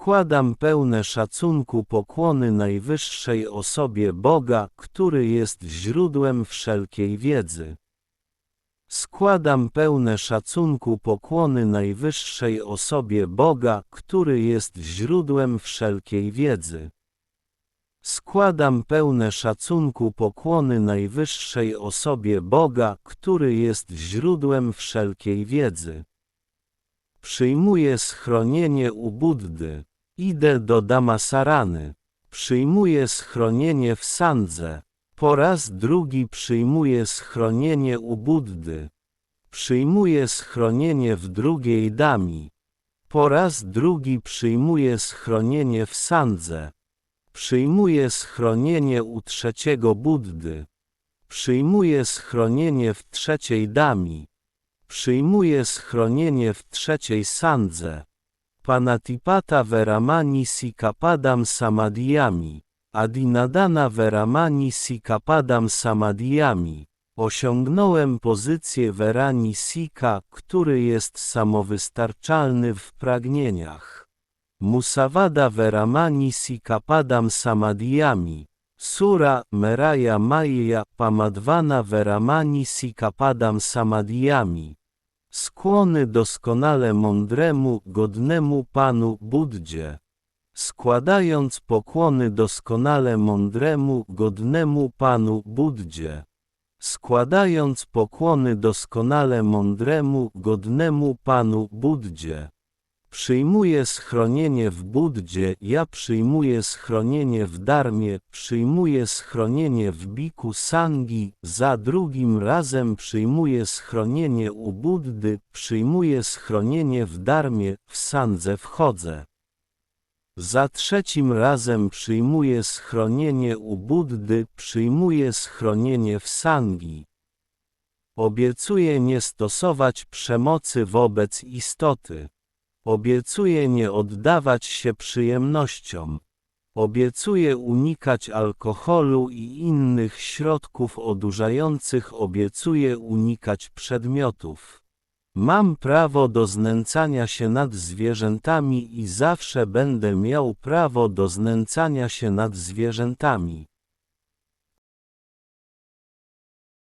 Składam pełne szacunku pokłony najwyższej osobie Boga, który jest źródłem wszelkiej wiedzy. Składam pełne szacunku pokłony najwyższej osobie Boga, który jest źródłem wszelkiej wiedzy. Składam pełne szacunku pokłony najwyższej osobie Boga, który jest źródłem wszelkiej wiedzy. Przyjmuję schronienie u Buddy. Idę do Damasarany. Przyjmuję schronienie w Sandze. Po raz drugi przyjmuję schronienie u Buddy. Przyjmuję schronienie w drugiej Dami. Po raz drugi przyjmuję schronienie w Sandze. Przyjmuję schronienie u trzeciego Buddy. Przyjmuję schronienie w trzeciej Dami. Przyjmuję schronienie w trzeciej Sandze. Panatipata Veramani Sikapadam Samadhiyami. Adinadana Veramani Sikapadam Samadhiyami. Osiągnąłem pozycję Verani Sika, który jest samowystarczalny w pragnieniach. Musavada Veramani Sikapadam Samadhiyami. Sura, Meraya Maya, Pamadvana Veramani Sikapadam Samadhiyami. Skłony doskonale mądremu, godnemu Panu Buddzie. Składając pokłony doskonale mądremu, godnemu Panu Buddzie. Składając pokłony doskonale mądremu, godnemu Panu Buddzie. Przyjmuję schronienie w Buddzie, ja przyjmuję schronienie w Darmie, przyjmuję schronienie w Biku Sangi, za drugim razem przyjmuję schronienie u Buddy, przyjmuję schronienie w Darmie, w Sandze wchodzę. Za trzecim razem przyjmuję schronienie u Buddy, przyjmuję schronienie w Sangi. Obiecuję nie stosować przemocy wobec istoty. Obiecuję nie oddawać się przyjemnościom. Obiecuję unikać alkoholu i innych środków odurzających. Obiecuję unikać przedmiotów. Mam prawo do znęcania się nad zwierzętami i zawsze będę miał prawo do znęcania się nad zwierzętami.